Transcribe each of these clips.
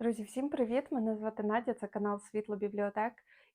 Друзі, всім привіт! Мене звати Надя, це канал Світло Бібліотек.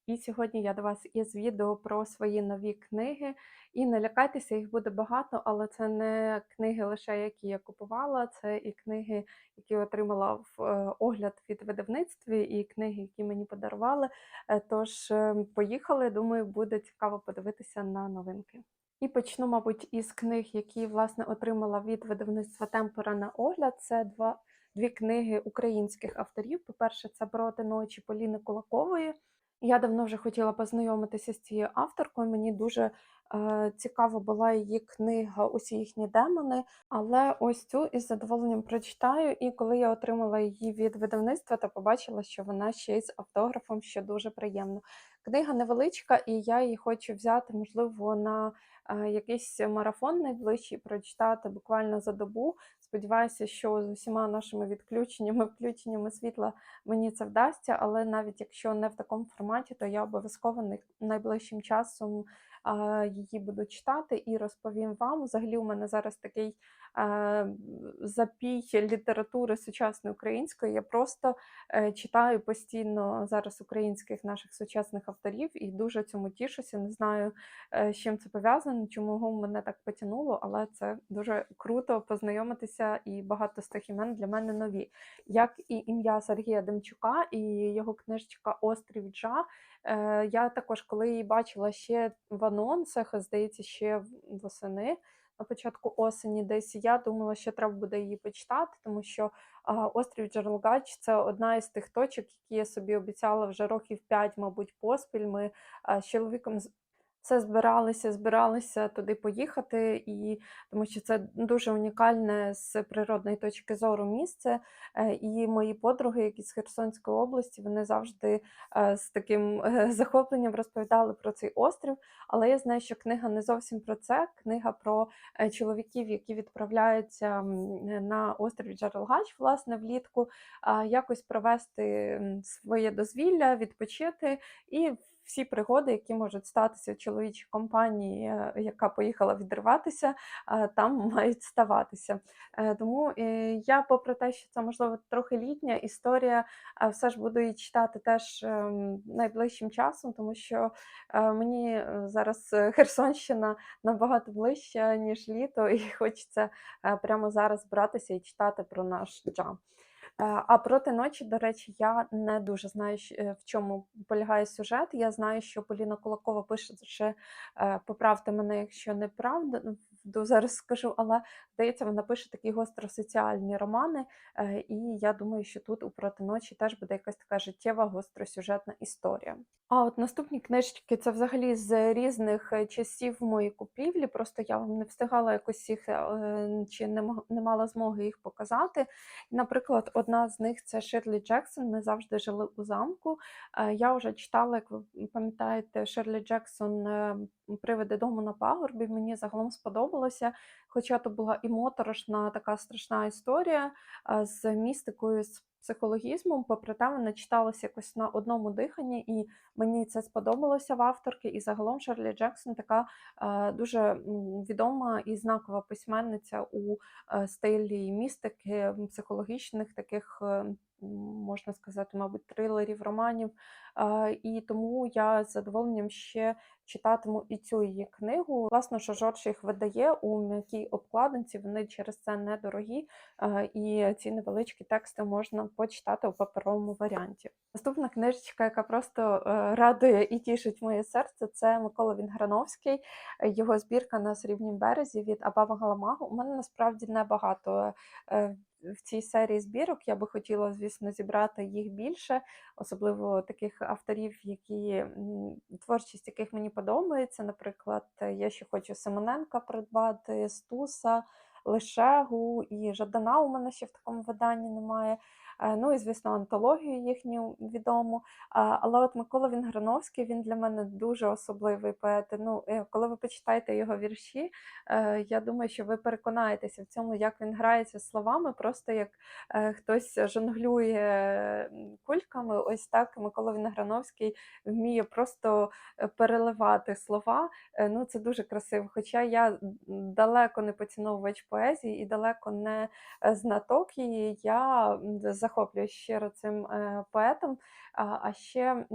І сьогодні я до вас із відео про свої нові книги. І не лякайтеся, їх буде багато, але це не книги лише, які я купувала, це і книги, які отримала в е, огляд від видавництві, і книги, які мені подарували. Е, Тож е, поїхали. Думаю, буде цікаво подивитися на новинки. І почну, мабуть, із книг, які власне отримала від видавництва Темпора на огляд. Це два дві книги українських авторів. По-перше, це «Проти ночі Поліни Кулакової. Я давно вже хотіла познайомитися з цією авторкою. Мені дуже е, цікава була її книга Усі їхні демони. Але ось цю із задоволенням прочитаю. І коли я отримала її від видавництва, то побачила, що вона ще й з автографом, що дуже приємно. Книга невеличка, і я її хочу взяти, можливо, на е, якийсь марафон найближчий, прочитати буквально за добу. Сподіваюся, що з усіма нашими відключеннями, включеннями світла мені це вдасться, але навіть якщо не в такому форматі, то я обов'язково найближчим часом її буду читати і розповім вам. Взагалі, у мене зараз такий е, запій літератури сучасної української. Я просто е, читаю постійно зараз українських наших сучасних авторів і дуже цьому тішуся. Не знаю, е, з чим це пов'язано, чому мене так потягнуло, але це дуже круто познайомитися, і багато з тих імен для мене нові. Як і ім'я Сергія Демчука і його книжечка Острів Джа. Е, Я також, коли її бачила ще в анонсах, здається, ще восени. На початку осені десь я думала, що треба буде її почитати, тому що острів Джерлгач це одна із тих точок, які я собі обіцяла вже років 5, мабуть, поспіль. Ми з чоловіком все збиралися, збиралися туди поїхати, і тому що це дуже унікальне з природної точки зору місце. Е, І мої подруги, які з Херсонської області, вони завжди е, з таким е, захопленням розповідали про цей острів. Але я знаю, що книга не зовсім про це. Книга про чоловіків, які відправляються на острів Джерелгач, власне, влітку, якось провести своє дозвілля, відпочити і всі пригоди, які можуть статися в чоловічій компанії, е, яка поїхала відриватися, там мають ставатися. Е, Тому е, я, попри те, що це можливо трохи літня історія, все ж буду її читати теж ем, найближчим часом, тому що е, мені е, зараз е, Херсонщина набагато ближче, ніж літо, і хочеться е, прямо зараз братися і читати про наш джам. Е, А проти ночі, до речі, я не дуже знаю, е, в чому полягає сюжет. Я знаю, що Поліна Кулакова пише ще е, поправте мене, якщо неправда. ну, Зараз скажу, але здається, вона пише такі гостросоціальні романи, е, і я думаю, що тут у проти ночі теж буде якась така життєва гостросюжетна історія. А от наступні книжечки це взагалі з різних часів моєї купівлі. Просто я вам не встигала якось їх чи не мала змоги їх показати. Наприклад, одна з них це Ширлі Джексон. Ми завжди жили у замку. Е, Я вже читала, як ви пам'ятаєте, Ширлі Джексон приведе дому на пагорбі. Мені загалом сподобалося. Хоча то була і моторошна така страшна історія е, з містикою, з психологізмом, попри те, вона читалася якось на одному диханні, і мені це сподобалося в авторки. І загалом Шарлі Джексон така е, дуже відома і знакова письменниця у е, стилі містики, психологічних таких. Можна сказати, мабуть, трилерів, романів. І тому я з задоволенням ще читатиму і цю її книгу. Власне, що Жорж їх видає у м'якій обкладинці, вони через це недорогі, і ці невеличкі тексти можна почитати у паперовому варіанті. Наступна книжечка, яка просто е, радує і тішить моє серце, це Микола Вінграновський, його збірка на срібнім березі від Абава Галамагу. У мене насправді небагато е, в цій серії збірок. Я би хотіла, звісно, зібрати їх більше, особливо таких авторів, які творчість яких мені подобається. Наприклад, я ще хочу Симоненка придбати, Стуса, Лишегу і Жадана у мене ще в такому виданні немає. Е, Ну і, звісно, антологію їхню відому. Але от Микола Вінграновський, він для мене дуже особливий поет. Ну, е, коли ви почитаєте його вірші, е, я думаю, що ви переконаєтеся в цьому, як він грається словами, просто як хтось жонглює кульками. Ось так Микола Вінграновський вміє просто переливати слова. Ну, це дуже красиво. Хоча я далеко не поціновувач поезії і далеко не знаток її, я захоплююсь щиро цим е, поетом. А, ще е,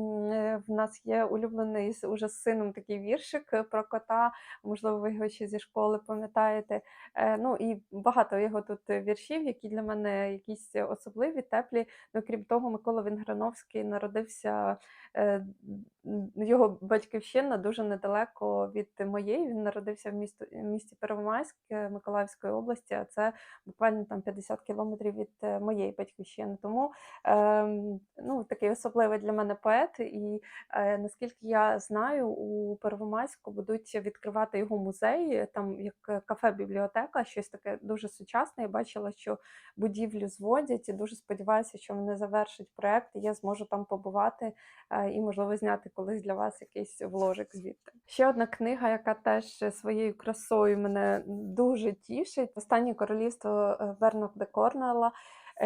в нас є улюблений уже з сином такий віршик е, про кота. Можливо, ви його ще зі школи пам'ятаєте. Ну і багато його тут віршів, які для мене якісь особливі, теплі. Ну, крім того, Микола Вінграновський народився. Його батьківщина дуже недалеко від моєї. Він народився в місто, місті Первомайськ Миколаївської області, а це буквально там 50 кілометрів від моєї батьківщини. Тому ем, ну, такий особливий для мене поет. І е, наскільки я знаю, у Первомайську будуть відкривати його музей, там як кафе-бібліотека, щось таке дуже сучасне. Я бачила, що будівлю зводять, і дуже сподіваюся, що вони завершать проект, я зможу там побувати е, і, можливо, зняти колись для вас якийсь вложик звідти. Ще одна книга, яка теж своєю красою мене дуже тішить. Останнє королівство е, Бернарда Корнуелла. Е,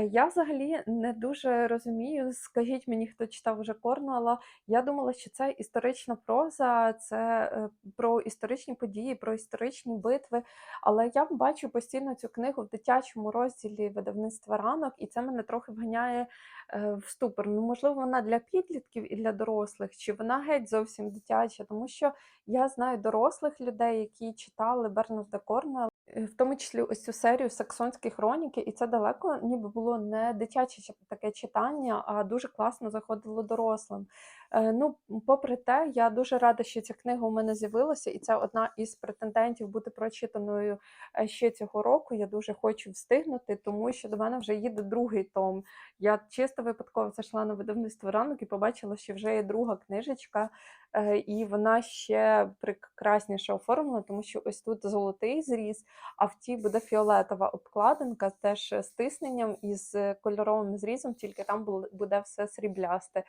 Я взагалі не дуже розумію. Скажіть мені, хто читав уже Корнуелла. Я думала, що це історична проза, це е, про історичні події, про історичні битви. Але я бачу постійно цю книгу в дитячому розділі видавництва ранок, і це мене трохи вганяє е, в ступор. Ну, можливо, вона для підлітків і для дорослих, чи вона геть зовсім дитяча, тому що я знаю дорослих людей, які читали Бернарда Корнуелла, е, в тому числі ось цю серію Саксонські хроніки, і це далеко ніби було не дитяче таке читання, а дуже класно заходило дорослим. Е, Ну, попри те, я дуже рада, що ця книга у мене з'явилася, і це одна із претендентів бути прочитаною е, ще цього року. Я дуже хочу встигнути, тому що до мене вже їде другий том. Я чисто випадково зайшла на видавництво ранок і побачила, що вже є друга книжечка, е, і вона ще прекрасніше оформлена, тому що ось тут золотий зріз, а в тій буде фіолетова обкладинка, теж з тисненням і з кольоровим зрізом, тільки там буде все сріблясте.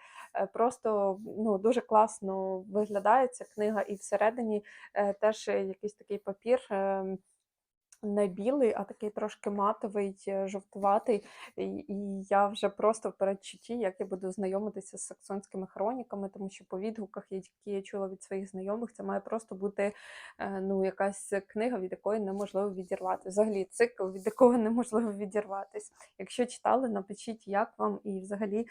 Просто ну, дуже класно виглядає ця книга, і всередині е, теж якийсь такий папір. е, Не білий, а такий трошки матовий, е, жовтуватий. І, і я вже просто в передчутті, як я буду знайомитися з саксонськими хроніками, тому що по відгуках, які я чула від своїх знайомих, це має просто бути е, ну, якась книга, від якої неможливо відірватися. Взагалі, цикл, від якого неможливо відірватися. Якщо читали, напишіть, як вам і взагалі,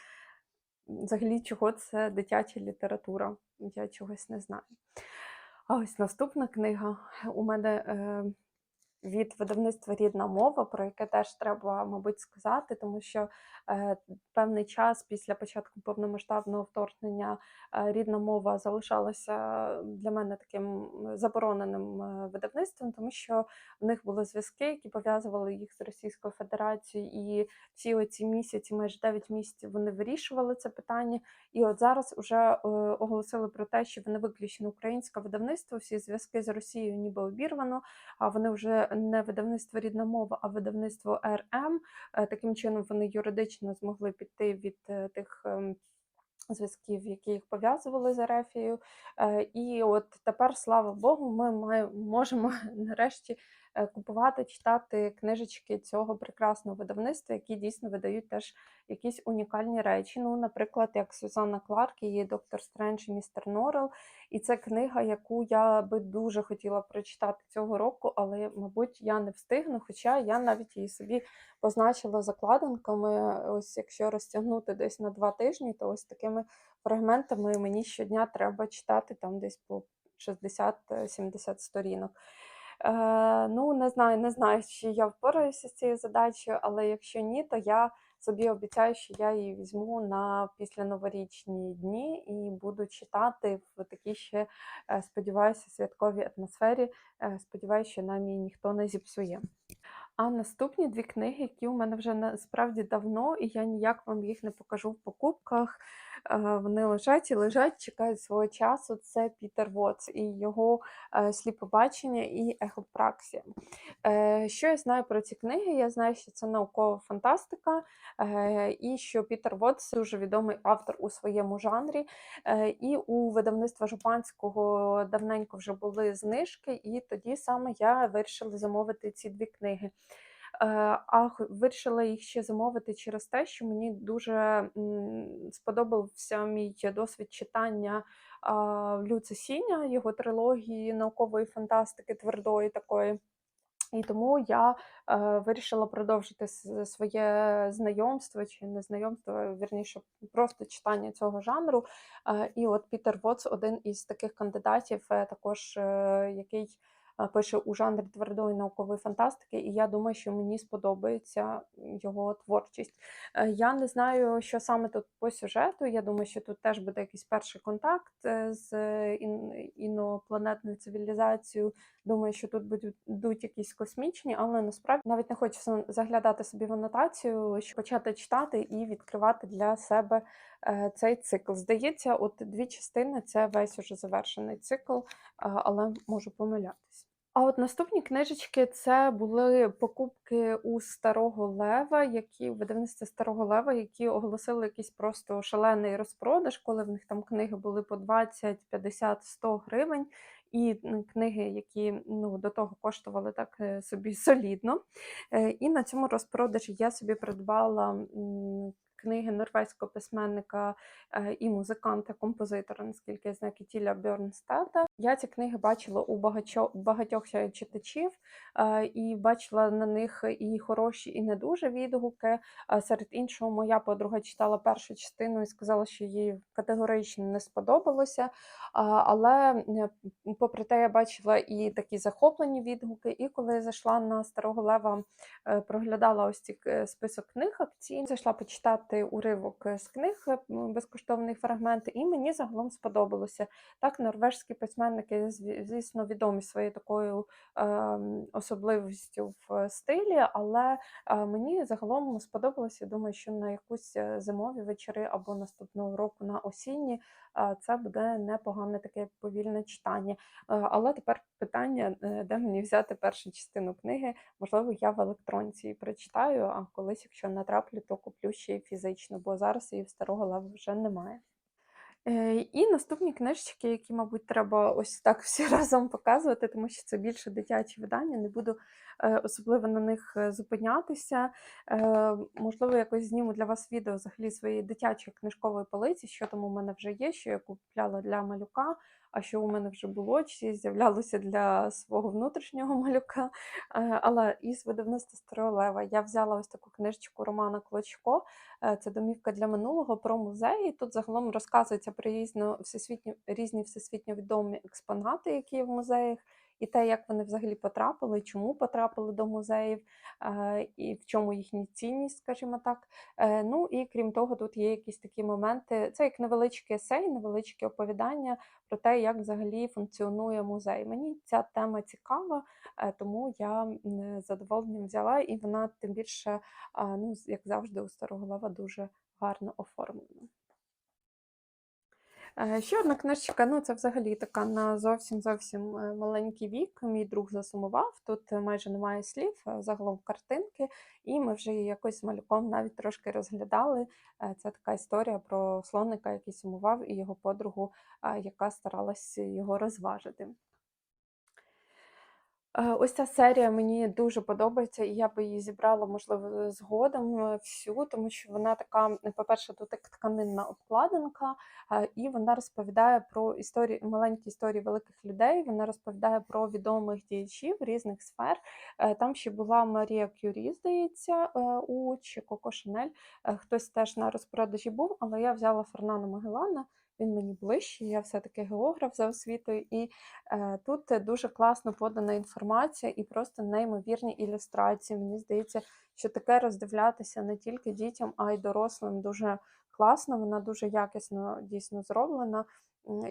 взагалі чого це дитяча література. Я чогось не знаю. А ось наступна книга у мене. Від видавництва рідна мова, про яке теж треба, мабуть, сказати, тому що е, певний час після початку повномасштабного вторгнення е, рідна мова залишалася для мене таким забороненим е, видавництвом, тому що в них були зв'язки, які пов'язували їх з Російською Федерацією, і всі оці місяці, майже 9 місяців, вони вирішували це питання. І от зараз вже е, оголосили про те, що вони виключно українське видавництво, всі зв'язки з Росією ніби обірвано а вони вже не видавництво рідна мова, а видавництво РМ. Е, Таким чином вони юридично змогли піти від е, тих. ем, Зв'язків, які їх пов'язували з Ерефією. Е, І от тепер, слава Богу, ми маємо, можемо нарешті купувати, читати книжечки цього прекрасного видавництва, які дійсно видають теж якісь унікальні речі. Ну, наприклад, як Сюзанна Кларк, її доктор Стрендж і містер Норрел. І це книга, яку я би дуже хотіла прочитати цього року, але, мабуть, я не встигну. Хоча я навіть її собі позначила закладинками. Ось якщо розтягнути десь на два тижні, то ось такими фрагментами мені щодня треба читати там десь по 60-70 сторінок. Е, ну, не знаю, не знаю, чи я впораюся з цією задачею, але якщо ні, то я собі обіцяю, що я її візьму на післяноворічні дні і буду читати в такій ще, е, сподіваюся, святковій атмосфері. Е, Сподіваюся, що нам її ніхто не зіпсує. А наступні дві книги, які у мене вже насправді давно, і я ніяк вам їх не покажу в покупках. Е, Вони лежать і лежать, чекають свого часу. Це Пітер Вотс і його е, сліпобачення і ехопраксія. Е, Що я знаю про ці книги? Я знаю, що це наукова фантастика, і що Пітер Вотс дуже відомий автор у своєму жанрі. І у видавництва Жупанського давненько вже були знижки, і тоді саме я вирішила замовити ці дві книги. Е, А вирішила їх ще замовити через те, що мені дуже сподобався мій досвід читання Люци Сіня, його трилогії наукової фантастики, твердої такої. І тому я е, вирішила продовжити своє знайомство чи не знайомство, вірніше, просто читання цього жанру. Е, і от Пітер Вотс один із таких кандидатів, е, також е, який пише у жанрі твердої наукової фантастики, і я думаю, що мені сподобається його творчість. Е, Я не знаю, що саме тут по сюжету. Я думаю, що тут теж буде якийсь перший контакт е, з інопланетною цивілізацією. Думаю, що тут будуть, якісь космічні, але насправді навіть не хочу заглядати собі в анотацію, щоб почати читати і відкривати для себе е, цей цикл. Здається, от дві частини це весь уже завершений цикл, е, але можу помилятись. А от наступні книжечки це були покупки у Старого Лева, які видавництва Старого Лева, які оголосили якийсь просто шалений розпродаж, коли в них там книги були по 20, 50, 100 гривень. І книги, які ну, до того коштували так е, собі солідно. Е, І на цьому розпродажі я собі придбала книги норвезького письменника е, і музиканта, композитора, наскільки я знаю, Кітіля Бьорнстада. Я ці книги бачила у багатьох, багатьох читачів е, і бачила на них і хороші, і не дуже відгуки. Серед іншого, моя подруга читала першу частину і сказала, що їй категорично не сподобалося. Але попри те, я бачила і такі захоплені відгуки. І коли я зайшла на Старого Лева, е, проглядала ось ці список книг акцій, зайшла почитати уривок е, з книг, е, безкоштовний фрагмент, і мені загалом сподобалося. Так, норвежські письменники, звісно, відомі своєю такою ем, особливістю в стилі, але е, мені загалом сподобалося. Думаю, що на якусь е, зимові вечори або наступного року на осінні це буде непогане таке повільне читання. Але тепер питання, е, де мені взяти першу частину книги. Можливо, я в електронці її прочитаю, а колись, якщо натраплю, то куплю ще й фізично, бо зараз її в старого лева вже немає. Е, І наступні книжечки, які, мабуть, треба ось так всі разом показувати, тому що це більше дитячі видання. Не буду е, особливо на них е, зупинятися. Можливо, якось зніму для вас відео взагалі своєї дитячої книжкової полиці, що там у мене вже є, що я купляла для малюка, а що у мене вже було, чи з'являлося для свого внутрішнього малюка. Е, Але із видавництва Старого Лева я взяла ось таку книжечку Романа Клочко. Е, Це домівка для минулого про музеї. Тут загалом розказується про різно всесвітньо різні всесвітньо відомі експонати, які є в музеях, і те, як вони взагалі потрапили, чому потрапили до музеїв, е, і в чому їхня цінність, скажімо так. Е, Ну і крім того, тут є якісь такі моменти. Це як невеличке есей, невеличке оповідання про те, як взагалі функціонує музей. Мені ця тема цікава, е, тому я з задоволенням взяла, і вона тим більше ну, як завжди, у Старого Лева дуже гарно оформлена. Е, Ще одна книжечка, ну це взагалі така на зовсім зовсім е, маленький вік. Мій друг засумував. Тут е, майже немає слів, загалом картинки, і ми вже її якось з малюком навіть трошки розглядали. Це така історія про слоника, який сумував, і його подругу, яка старалась його розважити. Е, Ось ця серія мені дуже подобається, і я би її зібрала, можливо, згодом е, всю, тому що вона така, по-перше, тут тканинна обкладинка, е, і вона розповідає про історії, маленькі історії великих людей. Вона розповідає про відомих діячів різних сфер. Там ще була Марія Кюрі, здається, у чи Коко Шанель. Хтось теж на розпродажі був, але я взяла Фернана Магеллана. Він мені ближчий, я все-таки географ за освітою, і Е, Тут дуже класно подана інформація і просто неймовірні ілюстрації. Мені здається, що таке роздивлятися не тільки дітям, а й дорослим дуже класно. Вона дуже якісно дійсно зроблена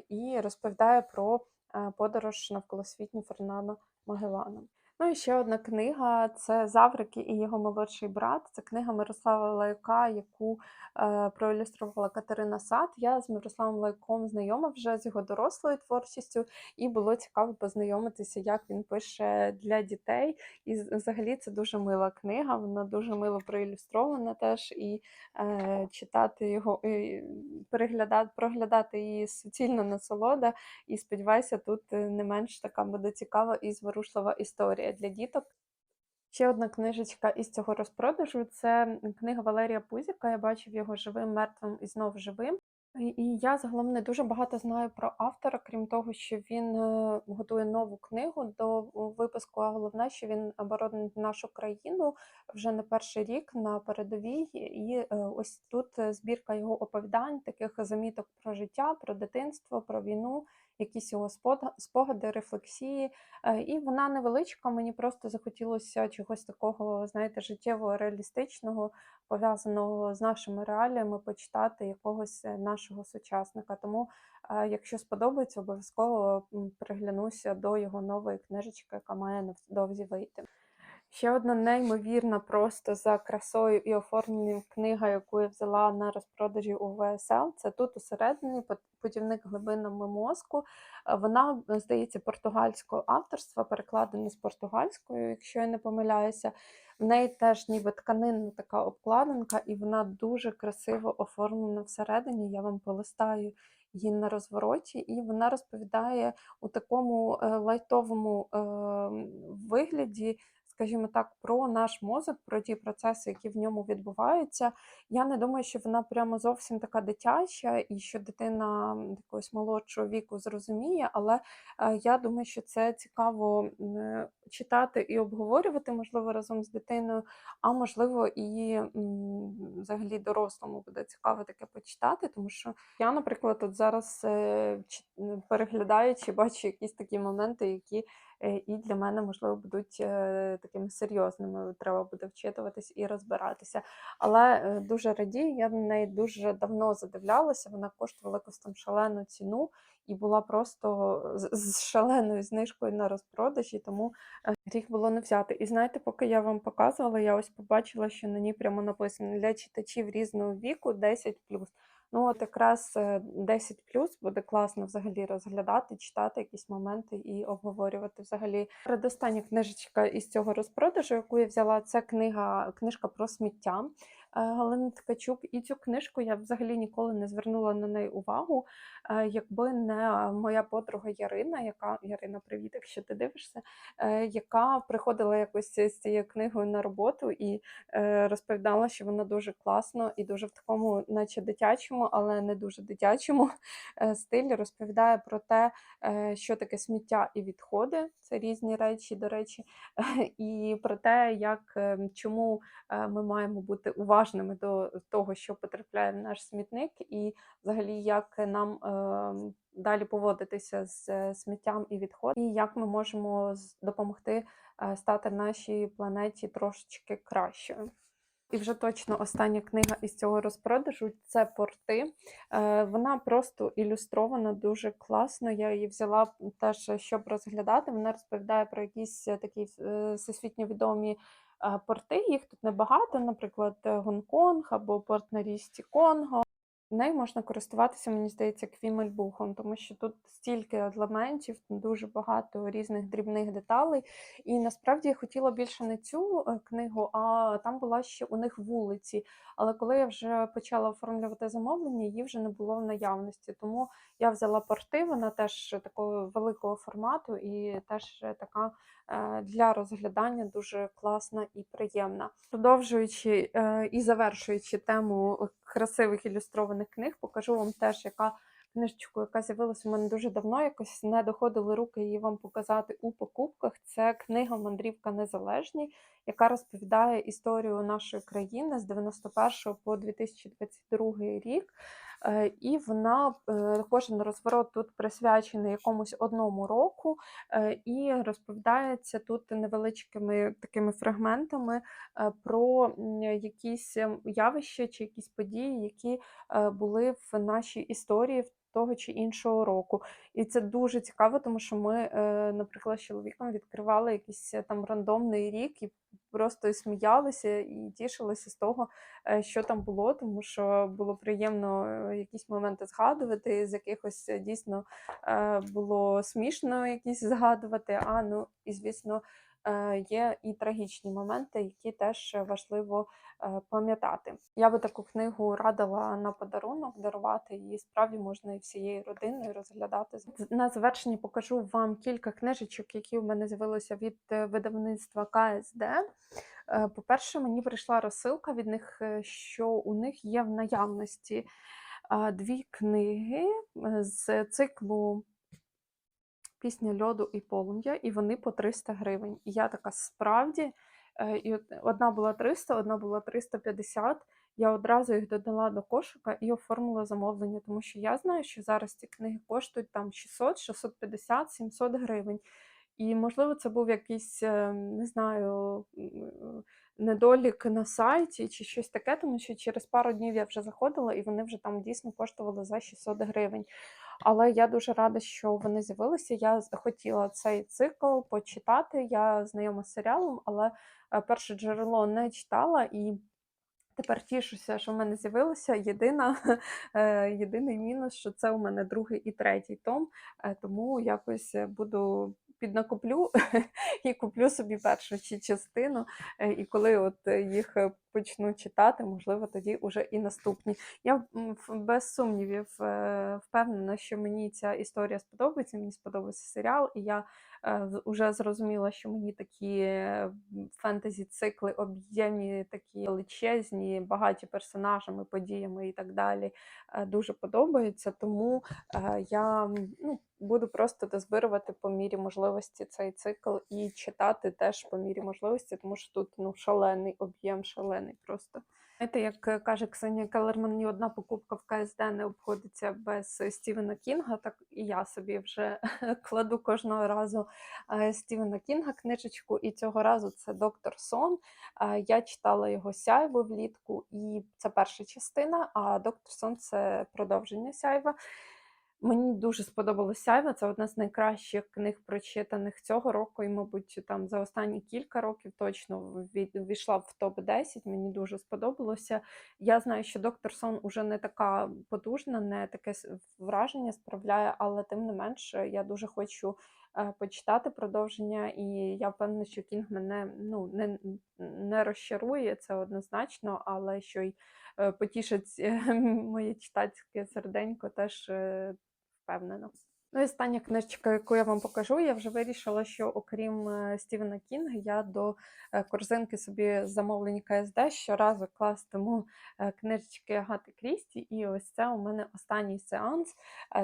і розповідає про е, подорож навколосвітню Фернана Магеллана. Ну і ще одна книга це Заврики і його молодший брат. Це книга Мирослава Лайка, яку е, проілюструвала Катерина Сад. Я з Мирославом Лайком знайома вже з його дорослою творчістю, і було цікаво познайомитися, як він пише для дітей. І взагалі це дуже мила книга, вона дуже мило проілюстрована теж. І е, читати його, і переглядати, проглядати її суцільна насолода. І сподіваюся, тут е, не менш така буде цікава і зворушлива історія для діток. Ще одна книжечка із цього розпродажу це книга Валерія Пузіка. Я бачив його живим, мертвим і знов живим. І я загалом не дуже багато знаю про автора, крім того, що він, е, готує нову книгу до випуску, а головне, що він боронить нашу країну вже не перший рік на передовій. І, е, ось тут е, збірка його оповідань, таких заміток про життя, про дитинство, про війну, якісь його спогади, рефлексії. Е, і вона невеличка, мені просто захотілося чогось такого, знаєте, життєво реалістичного, пов'язаного з нашими реаліями, почитати якогось е, нашого сучасника. Тому, е, якщо сподобається, обов'язково приглянуся до його нової книжечки, яка має невдовзі вийти. Ще одна неймовірна просто за красою і оформленням книга, яку я взяла на розпродажі у ВСЛ. Це тут усередині пут- путівник глибинами мозку. Е, Вона, е, здається, португальського авторства, перекладена з португальською, якщо я не помиляюся. В неї теж ніби тканинна така обкладинка, і вона дуже красиво оформлена всередині. Я вам полистаю її на розвороті, і вона розповідає у такому е, лайтовому е, вигляді скажімо так, про наш мозок, про ті процеси, які в ньому відбуваються. Я не думаю, що вона прямо зовсім така дитяча і що дитина якогось молодшого віку зрозуміє, але е, я думаю, що це цікаво е, читати і обговорювати, можливо, разом з дитиною, а можливо, і взагалі дорослому буде цікаво таке почитати, тому що я, наприклад, от зараз е, переглядаючи, бачу якісь такі моменти, які і для мене, можливо, будуть е, такими серйозними. Треба буде вчитуватись і розбиратися. Але е, дуже радію, я на неї дуже давно задивлялася. Вона коштувала якусь там шалену ціну і була просто з, шаленою знижкою на розпродажі, тому е, гріх було не взяти. І знаєте, поки я вам показувала, я ось побачила, що на ній прямо написано для читачів різного віку 10 Ну, от якраз 10 плюс буде класно взагалі розглядати, читати якісь моменти і обговорювати взагалі. Передостання книжечка із цього розпродажу, яку я взяла, це книга, книжка про сміття. Е, Галини Ткачук. І цю книжку я взагалі ніколи не звернула на неї увагу, е, якби не моя подруга Ярина, яка Ярина, привіт, якщо ти дивишся, е, яка приходила якось з цією книгою на роботу і розповідала, що вона дуже класно і дуже в такому, наче дитячому, але не дуже дитячому стилі розповідає про те, що таке сміття і відходи. Це різні речі, до речі, і про те, як е, чому ми маємо бути уважними до того, що потрапляє в наш смітник, і взагалі як нам е, далі поводитися з е, сміттям і відходом, і як ми можемо допомогти е, стати нашій планеті трошечки кращою. І вже точно остання книга із цього розпродажу це порти. Е, Вона просто ілюстрована дуже класно. Я її взяла теж, щоб розглядати. Вона розповідає про якісь такі всесвітньо відомі порти. Їх тут небагато, наприклад, е, Гонконг або порт на річці Конго. Нею можна користуватися, мені здається, квімельбухом, тому що тут стільки елементів, дуже багато різних дрібних деталей. І насправді я хотіла більше не цю е, книгу, а там була ще у них вулиці. Але коли я вже почала оформлювати замовлення, її вже не було в наявності. Тому я взяла порти, вона теж такого великого формату і теж така е, для розглядання дуже класна і приємна. Продовжуючи е, і завершуючи тему красивих ілюстрованих книг, покажу вам теж, яка книжечку, яка з'явилася у мене дуже давно, якось не доходили руки її вам показати у покупках. Це книга Мандрівка Незалежні, яка розповідає історію нашої країни з 91 по 2022 рік. Е, І вона е, кожен розворот тут присвячений якомусь одному року, е, і розповідається тут невеличкими такими фрагментами е, про якісь ем, явища чи якісь події, які е, були в нашій історії того чи іншого року. І це дуже цікаво, тому що ми, е, наприклад, з чоловіком відкривали якийсь е, там рандомний рік і просто сміялися і тішилися з того, е, що там було, тому що було приємно е, якісь моменти згадувати, з якихось е, дійсно було смішно якісь згадувати. А ну і звісно, є і трагічні моменти, які теж важливо е, пам'ятати. Я би таку книгу радила на подарунок дарувати її справді можна і всією родиною розглядати. На завершення покажу вам кілька книжечок, які в мене з'явилися від е, видавництва КСД. Е, По-перше, мені прийшла розсилка від них, е, що у них є в наявності дві книги е, з циклу Пісня льоду і полум'я, і вони по 300 гривень. І я така справді, е, і одна була 300, одна була 350. Я одразу їх додала до кошика і оформила замовлення, тому що я знаю, що зараз ці книги коштують там 600, 650, 700 гривень. І, можливо, це був якийсь, е, не знаю, недолік на сайті чи щось таке, тому що через пару днів я вже заходила, і вони вже там дійсно коштували за 600 гривень. Але я дуже рада, що вони з'явилися. Я хотіла цей цикл почитати. Я знайома з серіалом, але е, перше джерело не читала і. Тепер тішуся, що в мене з'явилося. Єдина, е, єдиний мінус, що це у мене другий і третій том, е, тому якось буду піднакоплю і куплю собі першу частину. е, І коли от їх е, почну читати, можливо, тоді вже і наступні. Я без сумнівів е, впевнена, що мені ця історія сподобається. Мені сподобається серіал, і я уже зрозуміла, що мені такі е, фентезі-цикли об'ємні, такі величезні, багаті персонажами, подіями і так далі, е, дуже подобаються. Тому е, я ну, буду просто дозбирувати по мірі можливості цей цикл і читати теж по мірі можливості, тому що тут ну, шалений об'єм, шалений просто. Знаєте, як е, каже Ксенія Келерман, ні одна покупка в КСД не обходиться без е, Стівена Кінга, так і я собі вже кладу кожного разу е, Стівена Кінга книжечку, і цього разу це Доктор Сон. Я читала його сяйво влітку, і це перша частина, а Доктор Сон це продовження сяйва. Мені дуже сподобалося Сяйва. Це одна з найкращих книг, прочитаних цього року, і, мабуть, там за останні кілька років точно ввійшла в топ-10. Мені дуже сподобалося. Я знаю, що доктор Сон уже не така потужна, не таке враження справляє, але тим не менш, я дуже хочу е, почитати продовження, і я впевнена, що Кінг мене ну, не, не розчарує, це однозначно, але що й е, потішить е, моє читацьке серденько, теж е, впевнена. Ну і остання книжечка, яку я вам покажу, я вже вирішила, що окрім е, Стівена Кінга, я до е, корзинки собі замовлені КСД щоразу кластиму е, книжечки Агати Крісті. І ось це у мене останній сеанс.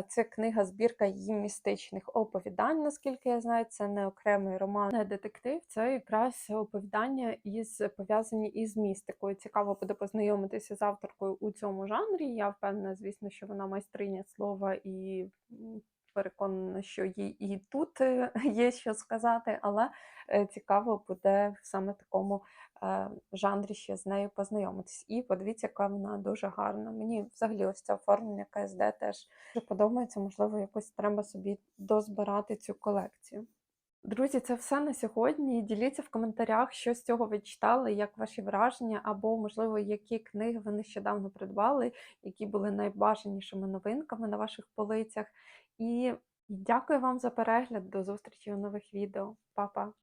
Це книга збірка її містичних оповідань, наскільки я знаю, це не окремий роман, не детектив, це якраз оповідання із пов'язані із містикою. Цікаво буде познайомитися з авторкою у цьому жанрі. Я впевнена, звісно, що вона майстриня слова і переконана, що їй і тут е, є що сказати, але е, цікаво буде в саме такому е, жанрі ще з нею познайомитись. І подивіться, яка вона дуже гарна. Мені взагалі ось це оформлення КСД теж подобається. Можливо, якось треба собі дозбирати цю колекцію. Друзі, це все на сьогодні. Діліться в коментарях, що з цього ви читали, як ваші враження, або, можливо, які книги ви нещодавно придбали, які були найбажанішими новинками на ваших полицях. І дякую вам за перегляд. До зустрічі у нових відео. Па-па!